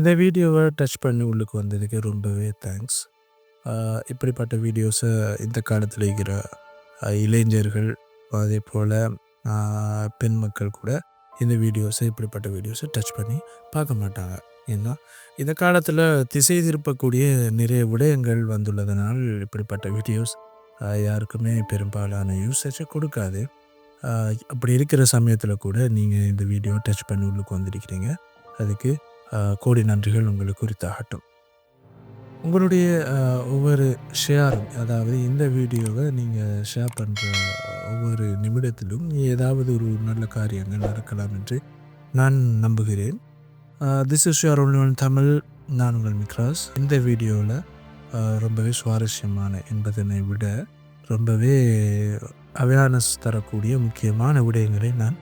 இந்த வீடியோவை டச் பண்ணி உள்ளுக்கு வந்ததுக்கு ரொம்பவே தேங்க்ஸ் இப்படிப்பட்ட வீடியோஸை இந்த காலத்தில் இருக்கிற இளைஞர்கள் அதே போல் பெண் மக்கள் கூட இந்த வீடியோஸை இப்படிப்பட்ட வீடியோஸை டச் பண்ணி பார்க்க மாட்டாங்க. ஏன்னா இந்த காலத்தில் திசை திருப்பக்கூடிய நிறைய விடயங்கள் வந்துள்ளதனால் இப்படிப்பட்ட வீடியோஸ் யாருக்குமே பெரும்பாலான யூசேஜை கொடுக்காது. அப்படி இருக்கிற சமயத்தில் கூட நீங்கள் இந்த வீடியோ டச் பண்ணி உள்ளுக்கு வந்திருக்கிறீங்க. அதுக்கு கோடி நன்றிகள் உங்களுக்கு குறித்தாகட்டும் உங்களுடைய ஒவ்வொரு ஷேரும் அதாவது இந்த வீடியோவை நீங்கள் ஷேர் பண்ணுற ஒவ்வொரு நிமிடத்திலும் ஏதாவது ஒரு நல்ல காரியங்கள் நடக்கலாம் என்று நான் நம்புகிறேன். This is sure one Tamil நான் உங்கள் மிக்ராஸ். இந்த வீடியோவில் ரொம்பவே சுவாரஸ்யமான என்பதனை விட ரொம்பவே அவேர்னஸ் தரக்கூடிய முக்கியமான விடயங்களை நான்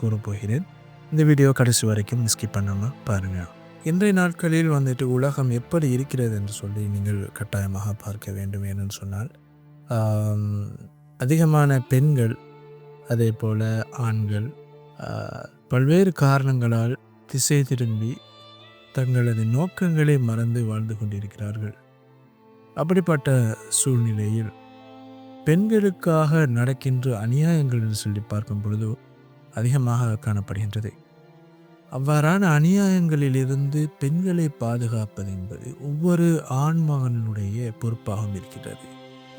கூறப்போகிறேன். இந்த வீடியோ கடைசி வரைக்கும் ஸ்கிப் பண்ணாமல் பாருங்கள் இன்றைய நாட்களில் வந்துட்டு உலகம் எப்படி இருக்கிறது என்று சொல்லி நீங்கள் கட்டாயமாக பார்க்க வேண்டும் ஏன்னு சொன்னால் அதிகமான பெண்கள் அதே போல் ஆண்கள் பல்வேறு காரணங்களால் திசை திரும்பி தங்களது நோக்கங்களை மறந்து வாழ்ந்து கொண்டிருக்கிறார்கள். அப்படிப்பட்ட சூழ்நிலையில் பெண்களுக்காக நடக்கின்ற அநியாயங்கள் என்று சொல்லி பார்க்கும் பொழுது அதிகமாக காணப்படுகின்றது. அவ்வாறான அநியாயங்களிலிருந்து பெண்களை பாதுகாப்பது என்பது ஒவ்வொரு ஆண்மகனுடைய பொறுப்பாகவும் இருக்கிறது.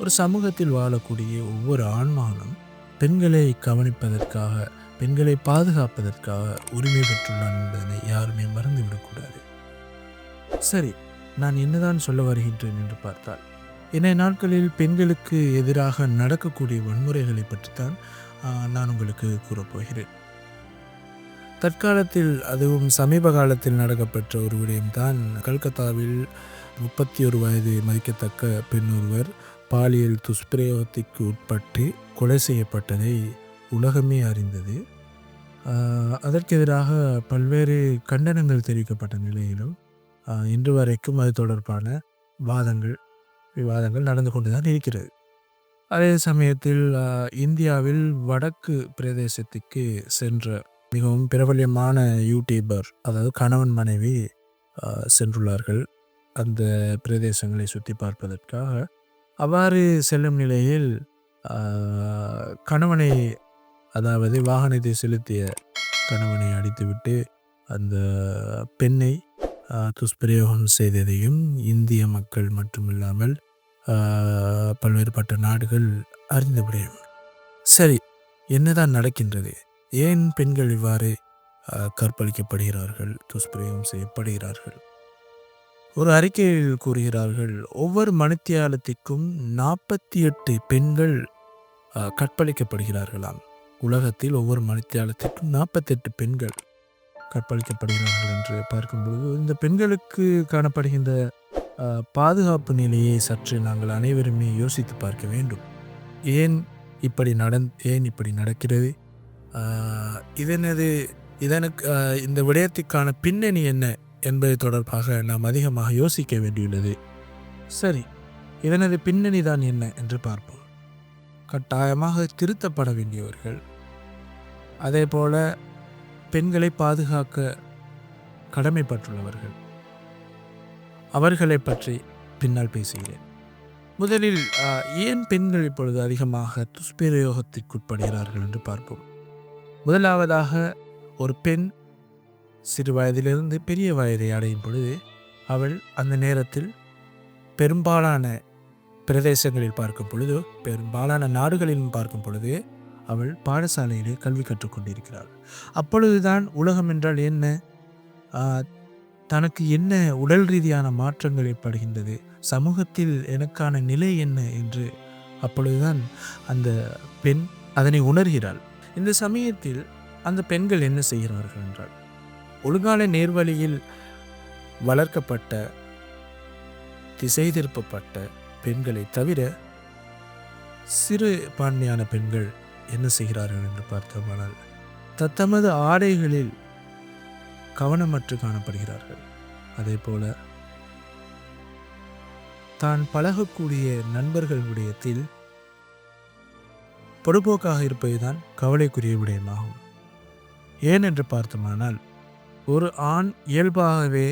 ஒரு சமூகத்தில் வாழக்கூடிய ஒவ்வொரு ஆண்மகனும் பெண்களை கவனிப்பதற்காக பெண்களை பாதுகாப்பதற்காக உரிமை பெற்றுள்ளான் என்பதனை யாருமே மறந்துவிடக்கூடாது. சரி நான் என்னதான் சொல்ல வருகின்றேன் என்று பார்த்தால் இன்றைய நாட்களில் பெண்களுக்கு எதிராக நடக்கக்கூடிய வன்முறைகளை பற்றித்தான் நான் உங்களுக்கு கூறப்போகிறேன் தற்காலத்தில் அதுவும் சமீப காலத்தில் நடக்கப்பெற்ற ஒரு விடயம்தான் கல்கத்தாவில் முப்பத்தி ஒரு வயது மதிக்கத்தக்க பெண் ஒருவர் பாலியல் துஷ்பிரயோகத்திற்கு உட்பட்டு கொலை செய்யப்பட்டதை உலகமே அறிந்தது. அதற்கெதிராக அதற்கு எதிராக பல்வேறு கண்டனங்கள் தெரிவிக்கப்பட்ட நிலையிலும் இன்று வரைக்கும் அது தொடர்பான வாதங்கள் விவாதங்கள் நடந்து கொண்டு தான் இருக்கிறது. அதே சமயத்தில் இந்தியாவில் வடக்கு பிரதேசத்துக்கு சென்ற மிகவும் பிரபல்யமான யூடியூபர் அதாவது கணவன் மனைவி சென்றுள்ளார்கள். அந்த பிரதேசங்களை சுற்றி பார்ப்பதற்காக. அவ்வாறு செல்லும் நிலையில் கணவனை அதாவது வாகனத்தை செலுத்திய கணவனை அடித்துவிட்டு அந்த பெண்ணை துஷ்பிரயோகம் செய்ததையும் இந்திய மக்கள் மட்டுமில்லாமல் பல்வேறுபட்ட நாடுகள் அறிந்த முடியும் சரி என்னதான் நடக்கின்றது? ஏன் பெண்கள் இவ்வாறு கற்பழிக்கப்படுகிறார்கள் துஷ்பிரயோகம் செய்யப்படுகிறார்கள்? ஒரு அறிக்கையில் கூறுகிறார்கள் ஒவ்வொரு மணித்தியாலத்திற்கும் நாற்பத்தி எட்டு பெண்கள் கற்பழிக்கப்படுகிறார்களாம். உலகத்தில் ஒவ்வொரு மணித்தியாலத்திற்கும் நாற்பத்தெட்டு பெண்கள் கற்பழிக்கப்படுகிறார்கள் என்று பார்க்கும்பொழுது இந்த பெண்களுக்கு காணப்படுகின்ற பாதுகாப்பு நிலையை சற்று நாங்கள் அனைவருமே யோசித்து பார்க்க வேண்டும். ஏன் இப்படி நடந் ஏன் இப்படி நடக்கிறது? இதனது இதனுக்கு இந்த விடயத்துக்கான பின்னணி என்ன என்பது தொடர்பாக நாம் அதிகமாக யோசிக்க வேண்டியுள்ளது. சரி இதனது பின்னணி தான் என்ன என்று பார்ப்போம். கட்டாயமாக திருத்தப்பட வேண்டியவர்கள். அதே போல பெண்களை பாதுகாக்க கடமைப்பட்டுள்ளவர்கள். அவர்களை பற்றி பின்னால் பேசுகிறேன். முதலில் ஏன் பெண்கள் இப்பொழுது அதிகமாக துஷ்பிரயோகத்திற்குட்படுகிறார்கள் என்று பார்ப்போம். முதலாவதாக ஒரு பெண் சிறு வயதிலிருந்து பெரிய வயதை அடையும் பொழுது அவள் அந்த நேரத்தில் பெரும்பாலான பிரதேசங்களில் பார்க்கும் பொழுது பெரும்பாலான நாடுகளிலும் பார்க்கும் பொழுது அவள் பாடசாலையிலே கல்வி கற்றுக்கொண்டிருக்கிறாள். அப்பொழுதுதான் உலகம் என்றால் என்ன? தனக்கு என்ன உடல் ரீதியான மாற்றங்கள் ஏற்படுகின்றது? சமூகத்தில் எனக்கான நிலை என்ன? என்று அப்பொழுதுதான் அந்த பெண் அதனை உணர்கிறாள். இந்த சமயத்தில் அந்த பெண்கள் என்ன செய்கிறார்கள் என்றால் ஒழுங்கான நேர்வழியில் வளர்க்கப்பட்ட திசை திருப்பப்பட்ட பெண்களை தவிர சிறு பான்மையான பெண்கள் என்ன செய்கிறார்கள் என்று பார்த்தோமானால் தத்தமது ஆடைகளில் கவனமற்று காணப்படுகிறார்கள். அதே போல தான் பழகக்கூடிய நண்பர்களுடையத்தில் பொறுப்போக்காக இருப்பதுதான் கவலைக்குரிய விடயமாகும். ஏன் என்று பார்த்தோமானால் ஒரு ஆண் இயல்பாகவே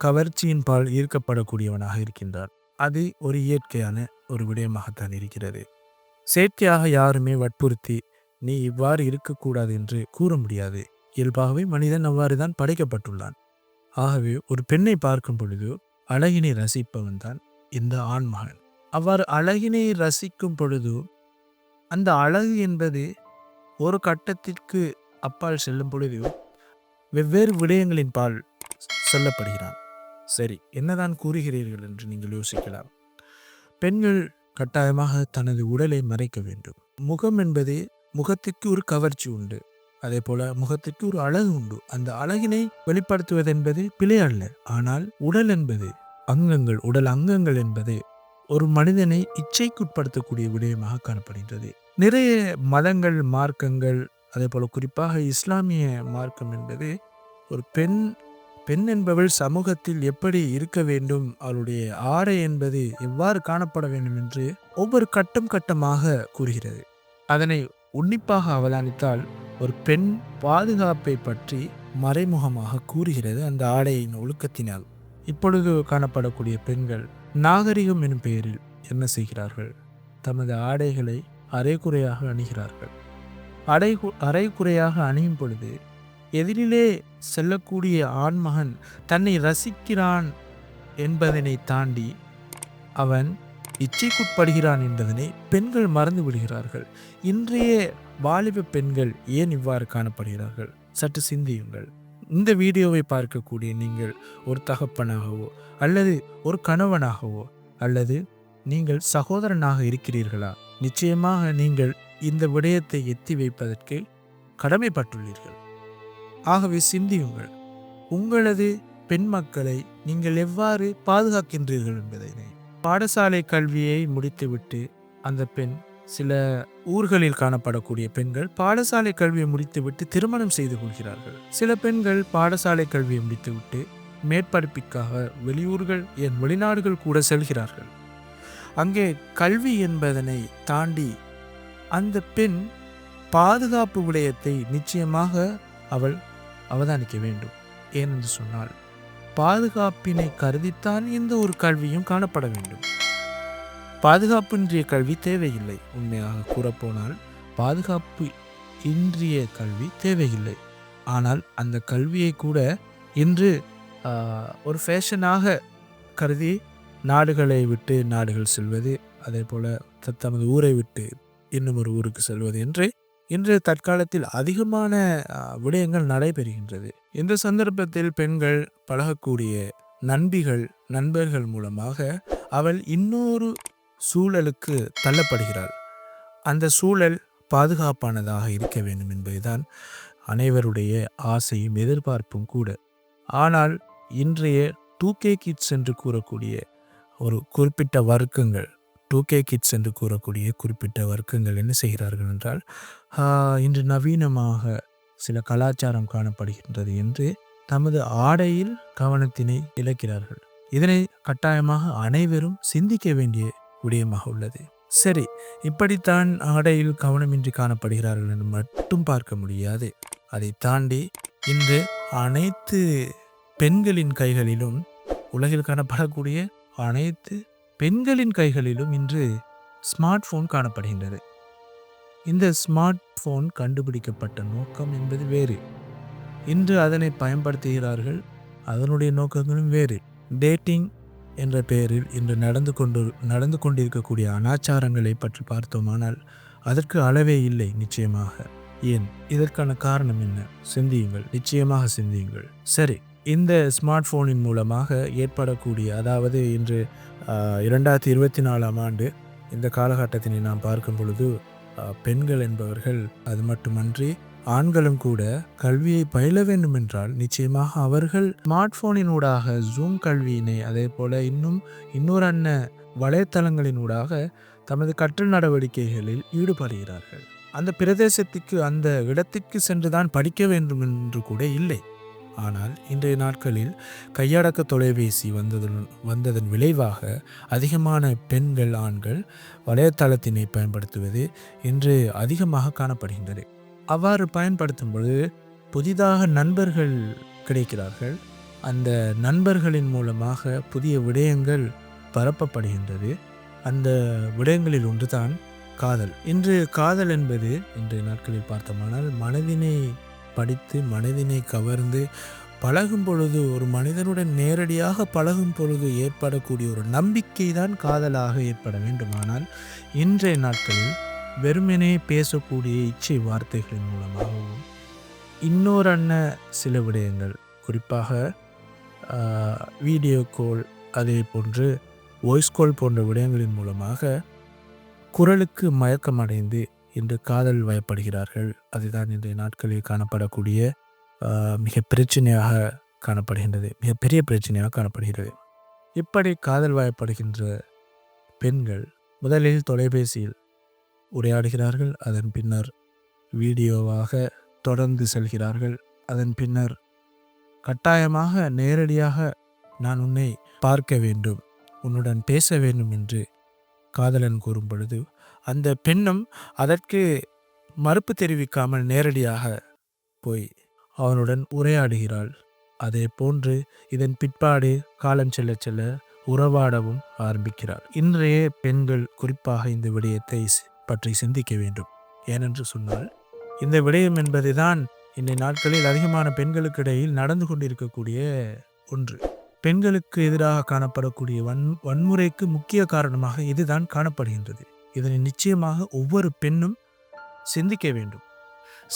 கவர்ச்சியின் பால் ஈர்க்கப்படக்கூடியவனாக இருக்கின்றான் அது ஒரு இயற்கையான ஒரு விடயமாகத்தான் இருக்கிறது. செயற்கையாக யாருமே வற்புறுத்தி நீ இவ்வாறு இருக்கக்கூடாது என்று கூற முடியாது. இயல்பாகவே மனிதன் அவ்வாறு தான் படைக்கப்பட்டுள்ளான். ஆகவே ஒரு பெண்ணை பார்க்கும் பொழுது அழகினை ரசிப்பவன் தான் இந்த ஆண்மகன் அவ்வாறு அழகினை ரசிக்கும் பொழுது அந்த அழகு என்பது ஒரு கட்டத்திற்கு அப்பால் செல்லும் பொழுது வெவ்வேறு விடயங்களின் பால் சொல்லப்படுகிறான். சரி என்னதான் கூறுகிறீர்கள் என்று நீங்கள் யோசிக்கலாம். பெண்கள் கட்டாயமாக தனது உடலை மறைக்க வேண்டும். முகம் என்பது முகத்திற்கு ஒரு கவர்ச்சி உண்டு. அதே போல முகத்திற்கு ஒரு அழகு உண்டு. அந்த அழகினை வெளிப்படுத்துவது என்பது பிழை அல்ல. ஆனால் உடல் என்பது அங்கங்கள் உடல் அங்கங்கள் என்பது ஒரு மனிதனை இச்சைக்குட்படுத்தக்கூடிய விடயமாக காணப்படுகின்றது. நிறைய மதங்கள் மார்க்கங்கள் அதே போல குறிப்பாக இஸ்லாமிய மார்க்கம் என்பது ஒரு பெண் பெண் என்பவள் சமூகத்தில் எப்படி இருக்க வேண்டும் அவளுடைய ஆடை என்பது எவ்வாறு காணப்பட வேண்டும் என்று ஒவ்வொரு கட்டம் கட்டமாக கூறுகிறது. அதனை உன்னிப்பாக அவதானித்தால் ஒரு பெண் பாதுகாப்பை பற்றி மறைமுகமாக கூறுகிறது அந்த ஆடையின் ஒழுக்கத்தினால். இப்பொழுது காணப்படக்கூடிய பெண்கள் நாகரிகம் எனும் பெயரில் என்ன செய்கிறார்கள்? தமது ஆடைகளை அரைக்குறையாக அணுகிறார்கள். அடை அரைக்குறையாக அணியும் பொழுது எதிரிலே செல்லக்கூடிய ஆண்மகன் தன்னை ரசிக்கிறான் என்பதனை தாண்டி அவன் இச்சைக்குட்படுகிறான் என்பதனை பெண்கள் மறந்து விடுகிறார்கள். இன்றைய வாலிப பெண்கள் ஏன் இவ்வாறு காணப்படுகிறார்கள்? சற்று சிந்தியுங்கள். இந்த வீடியோவை பார்க்கக்கூடிய நீங்கள் ஒரு தகப்பனாகவோ அல்லது ஒரு கணவனாகவோ அல்லது நீங்கள் சகோதரனாக இருக்கிறீர்களா? நிச்சயமாக நீங்கள் இந்த விடயத்தை எத்தி வைப்பதற்கு கடமைப்பட்டுள்ளீர்கள். ஆகவே சிந்தியுங்கள். உங்களது பெண் மக்களை நீங்கள் எவ்வாறு பாதுகாக்கின்றீர்கள் என்பதனை பாடசாலை கல்வியை முடித்துவிட்டு அந்த பெண் சில ஊர்களில் காணப்படக்கூடிய பெண்கள் பாடசாலை கல்வியை முடித்துவிட்டு திருமணம் செய்து கொள்கிறார்கள். சில பெண்கள் பாடசாலை கல்வியை முடித்துவிட்டு மேற்படிப்பிற்காக வெளியூர்கள் என் வெளிநாடுகள் கூட செல்கிறார்கள். அங்கே கல்வி என்பதனை தாண்டி அந்த பெண் பாதுகாப்பு விடயத்தை நிச்சயமாக அவள் அவதானிக்க வேண்டும் ஏனென்று சொன்னால் பாதுகாப்பினை கருதித்தான் இந்த ஒரு கல்வியும் காணப்பட வேண்டும். பாதுகாப்பின்றிய கல்வி தேவையில்லை உண்மையாக கூறப்போனால் பாதுகாப்பு இன்றிய கல்வி தேவையில்லை. ஆனால் அந்த கல்வியை கூட இன்று ஒரு ஃபேஷனாக கருதி நாடுகளை விட்டு நாடுகள் செல்வது அதே போல் தமது ஊரை விட்டு இன்னும் ஒரு ஊருக்கு செல்வது என்று இன்று தற்காலத்தில் அதிகமான விடயங்கள் நடைபெறுகின்றது. இந்த சந்தர்ப்பத்தில் பெண்கள் பழகக்கூடிய நண்பிகள் நண்பர்கள் மூலமாக அவள் இன்னொரு சூழலுக்கு தள்ளப்படுகிறாள். அந்த சூழல் பாதுகாப்பானதாக இருக்க வேண்டும் என்பதுதான் அனைவருடைய ஆசையும் எதிர்பார்ப்பும் கூட. ஆனால் இன்றைய டூ கே கிட்ஸ் என்று கூறக்கூடிய ஒரு குறிப்பிட்ட வர்க்கங்கள் டூ கே கிட்ஸ் என்று கூறக்கூடிய குறிப்பிட்ட வர்க்கங்கள் என்ன செய்கிறார்கள் என்றால் இன்று நவீனமாக சில கலாச்சாரம் காணப்படுகின்றது என்று தமது ஆடையில் கவனத்தினை இழக்கிறார்கள். இதனை கட்டாயமாக அனைவரும் சிந்திக்க வேண்டிய விடயமாக உள்ளது. சரி இப்படித்தான் ஆடையில் கவனமின்றி காணப்படுகிறார்கள் என்று மட்டும் பார்க்க முடியாது. அதை தாண்டி இன்று அனைத்து பெண்களின் கைகளிலும் உலகில் காணப்படக்கூடிய அனைத்து பெண்களின் கைகளிலும் இன்று ஸ்மார்ட் ஃபோன் காணப்படுகின்றது. இந்த ஸ்மார்ட் ஃபோன் கண்டுபிடிக்கப்பட்ட நோக்கம் என்பது வேறு. இன்று அதனை பயன்படுத்துகிறார்கள் அதனுடைய நோக்கங்களும் வேறு. டேட்டிங் என்ற பெயரில் இன்று நடந்து கொண்டு நடந்து கொண்டிருக்கக்கூடிய அனாச்சாரங்களை பற்றி பார்த்தோமானால் அதற்கு அளவே இல்லை நிச்சயமாக. ஏன்? இதற்கான காரணம் என்ன? சிந்தியுங்கள். நிச்சயமாக சிந்தியுங்கள். சரி. இந்த ஸ்மார்ட் ஃபோனின் மூலமாக ஏற்படக்கூடிய அதாவது இன்று இரண்டாயிரத்தி இருபத்தி நாலாம் ஆண்டு இந்த காலகட்டத்தினை நாம் பார்க்கும் பொழுது பெண்கள் என்பவர்கள் அது மட்டுமன்றி ஆண்களும் கூட கல்வியை பயில வேண்டும் என்றால் நிச்சயமாக அவர்கள் ஸ்மார்ட் போனினூடாக ஜூம் கல்வியினை அதே போல இன்னும் இன்னொரு அன்ன வலைத்தளங்களினூடாக தமது கற்றல் நடவடிக்கைகளில் ஈடுபடுகிறார்கள். அந்த பிரதேசத்துக்கு அந்த இடத்திற்கு சென்றுதான் படிக்க வேண்டும் என்று கூட இல்லை. ஆனால் இன்றைய நாட்களில் கையடக்க தொலைபேசி வந்ததன் வந்ததன் விளைவாக அதிகமான பெண்கள் ஆண்கள் வலைத்தளத்தினை பயன்படுத்துவது இன்று அதிகமாக காணப்படுகின்றது. அவ்வாறு பயன்படுத்தும் பொழுது புதிதாக நண்பர்கள் கிடைக்கிறார்கள். அந்த நண்பர்களின் மூலமாக புதிய விடயங்கள் பரப்பப்படுகின்றது. அந்த விடயங்களில் ஒன்றுதான் காதல். இன்று காதல் என்பது இன்றைய நாட்களில் பார்த்தோமானால் மனதினை படித்து மனதினை கவர்ந்து பழகும் பொழுது ஒரு மனிதனுடன் நேரடியாக பழகும் பொழுது ஏற்படக்கூடிய ஒரு நம்பிக்கை தான் காதலாக ஏற்பட வேண்டுமானால் இன்றைய நாட்களில் வெறுமனே பேசக்கூடிய இச்சை வார்த்தைகளின் மூலமாகவும் இன்னொரு அண்ண சில விடயங்கள். குறிப்பாக வீடியோ கால் அதே போன்று வாய்ஸ் கால் போன்ற விடயங்களின் மூலமாக குரலுக்கு மயக்கமடைந்து இன்று காதல் வயப்படுகிறார்கள். அதுதான் இன்றைய நாட்களில் காணப்படக்கூடிய மிக பிரச்சனையாக காணப்படுகின்றது. மிகப்பெரிய பிரச்சனையாக காணப்படுகிறது. இப்படி காதல் வயப்படுகின்ற பெண்கள் முதலில் தொலைபேசியில் உரையாடுகிறார்கள். அதன் பின்னர் வீடியோவாக தொடர்ந்து செல்கிறார்கள். அதன் பின்னர் கட்டாயமாக நேரடியாக நான் உன்னை பார்க்க வேண்டும். உன்னுடன் பேச வேண்டும் என்று காதலன் கூறும் பொழுது அந்த பெண்ணும் அதற்கு மறுப்பு தெரிவிக்காமல் நேரடியாக போய் அவனுடன் உரையாடுகிறாள். அதே போன்று இதன் பிற்பாடு காலம் செல்ல செல்ல உறவாடவும் ஆரம்பிக்கிறாள். இன்றைய பெண்கள் குறிப்பாக இந்த விடயத்தை பற்றி சிந்திக்க வேண்டும். ஏனென்று சொன்னால் இந்த விடயம் என்பதுதான் இன்றைய நாட்களில் அதிகமான பெண்களுக்கு இடையில் நடந்து கொண்டிருக்கக்கூடிய ஒன்று. பெண்களுக்கு எதிராக காணப்படக்கூடிய வன் வன்முறைக்கு முக்கிய காரணமாக இதுதான் காணப்படுகின்றது. இதனை நிச்சயமாக ஒவ்வொரு பெண்ணும் சிந்திக்க வேண்டும்.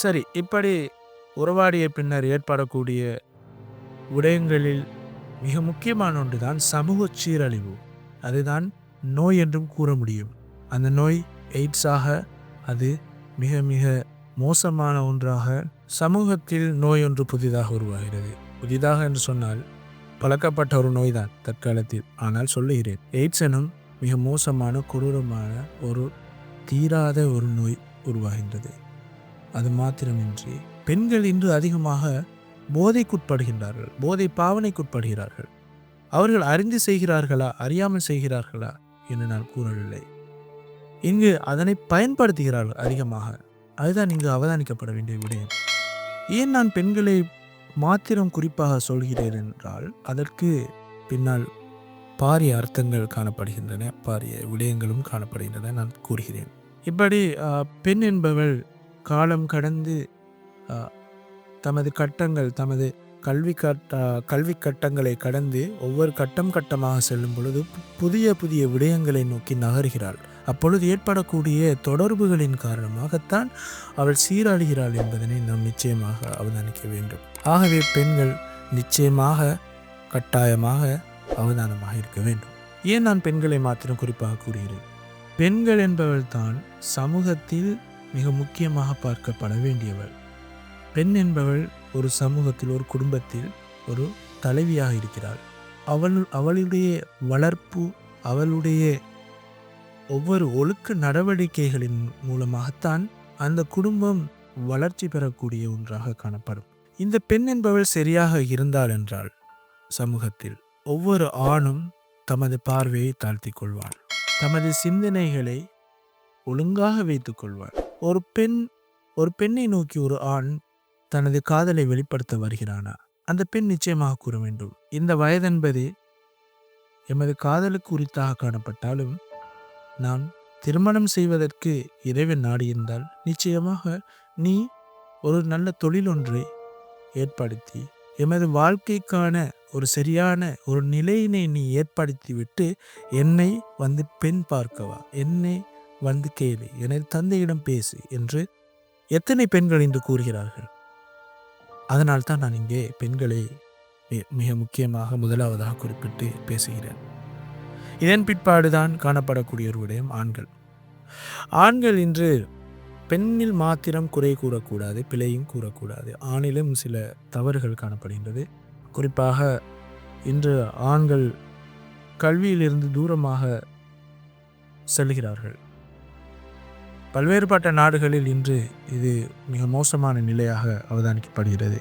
சரி இப்படி உறவாடிய பின்னர் ஏற்படக்கூடிய விடயங்களில் மிக முக்கியமான ஒன்று தான் சமூக சீரழிவு. அதுதான் நோய் என்றும் கூற முடியும். அந்த நோய் எய்ட்ஸாக அது மிக மிக மோசமான ஒன்றாக சமூகத்தில் நோய் ஒன்று புதிதாக உருவாகிறது. புதிதாக என்று சொன்னால் பழக்கப்பட்ட ஒரு நோய்தான் தற்காலத்தில். ஆனால் சொல்லுகிறேன் எய்ட்ஸ் எனும் மிக மோசமான கொடூரமான ஒரு தீராத ஒரு நோய் உருவாகின்றது. அது மாத்திரமின்றி பெண்கள் இன்று அதிகமாக போதைக்குட்படுகின்றார்கள் போதை பாவனைக்குட்படுகிறார்கள் அவர்கள் அறிந்து செய்கிறார்களா அறியாமல் செய்கிறார்களா என்று நான் கூறவில்லை. இங்கு அதனை பயன்படுத்துகிறார்கள் அதிகமாக. அதுதான் இங்கு அவதானிக்கப்பட வேண்டிய விடயம். ஏன் நான் பெண்களை மாத்திரம் குறிப்பாக சொல்கிறேன் என்றால் அதற்கு பின்னால் பாரிய அர்த்தங்கள் காணப்படுகின்றன பாரிய விடயங்களும் காணப்படுகின்றன நான் கூறுகிறேன். இப்படி பெண் என்பவள் காலம் கடந்து தமது கட்டங்கள் தமது கல்வி கட்ட கல்வி கட்டங்களை கடந்து ஒவ்வொரு கட்டம் கட்டமாக செல்லும் பொழுது புதிய புதிய விடயங்களை நோக்கி நகர்கிறாள். அப்பொழுது ஏற்படக்கூடிய தொடர்புகளின் காரணமாகத்தான் அவள் சீராடுகிறாள் என்பதனை நாம் நிச்சயமாக அவதானிக்க வேண்டும். ஆகவே பெண்கள் நிச்சயமாக கட்டாயமாக அவதானமாக இருக்க வேண்டும். ஏன் நான் பெண்களை மாத்திரம் குறிப்பாக கூறுகிறேன்? பெண்கள் என்பவள் தான் சமூகத்தில் மிக முக்கியமாக பார்க்கப்பட வேண்டியவள். பெண் என்பவள் ஒரு சமூகத்தில் ஒரு குடும்பத்தில் ஒரு தலைவியாக இருக்கிறாள். அவள் அவளுடைய வளர்ப்பு அவளுடைய ஒவ்வொரு ஒழுக்க நடவடிக்கைகளின் மூலமாகத்தான் அந்த குடும்பம் வளர்ச்சி பெறக்கூடிய ஒன்றாக காணப்படும். இந்த பெண் என்பவள் சரியாக இருந்தாள் என்றால் சமூகத்தில் ஒவ்வொரு ஆணும் தமது பார்வையை தாழ்த்தி கொள்வார் தமது சிந்தனைகளை ஒழுங்காக வைத்துக் கொள்வார் ஒரு பெண் ஒரு பெண்ணை நோக்கி ஒரு ஆண் தனது காதலை வெளிப்படுத்த வருகிறானா? அந்த பெண் நிச்சயமாக கூற வேண்டும். இந்த வயதென்பது எமது காதலுக்கு உரித்தாக காணப்பட்டாலும் நான் திருமணம் செய்வதற்கு இறைவன் நாடியிருந்தால் நிச்சயமாக நீ ஒரு நல்ல தொழில் ஒன்றை ஏற்படுத்தி எமது வாழ்க்கைக்கான ஒரு சரியான ஒரு நிலையினை நீ ஏற்படுத்திவிட்டு என்னை வந்து பெண் பார்க்கவா? என்னை வந்து கேளு. எனது தந்தையிடம் பேசு என்று எத்தனை பெண்கள் இன்று கூறுகிறார்கள்? அதனால் தான் நான் இங்கே பெண்களை மிக முக்கியமாக முதலாவதாக குறிப்பிட்டு பேசுகிறேன். இதன் பிற்பாடுதான் காணப்படக்கூடிய ஒரு விடயம் ஆண்கள். ஆண்கள் இன்று பெண்ணில் மாத்திரம் குறை கூறக்கூடாது பிழையும் கூறக்கூடாது. ஆணிலும் சில தவறுகள் காணப்படுகின்றது. குறிப்பாக இன்று ஆண்கள் கல்வியிலிருந்து தூரமாக செல்கிறார்கள். பல்வேறுபட்ட நாடுகளில் இன்று இது மிக மோசமான நிலையாக அவதானிக்கப்படுகிறது.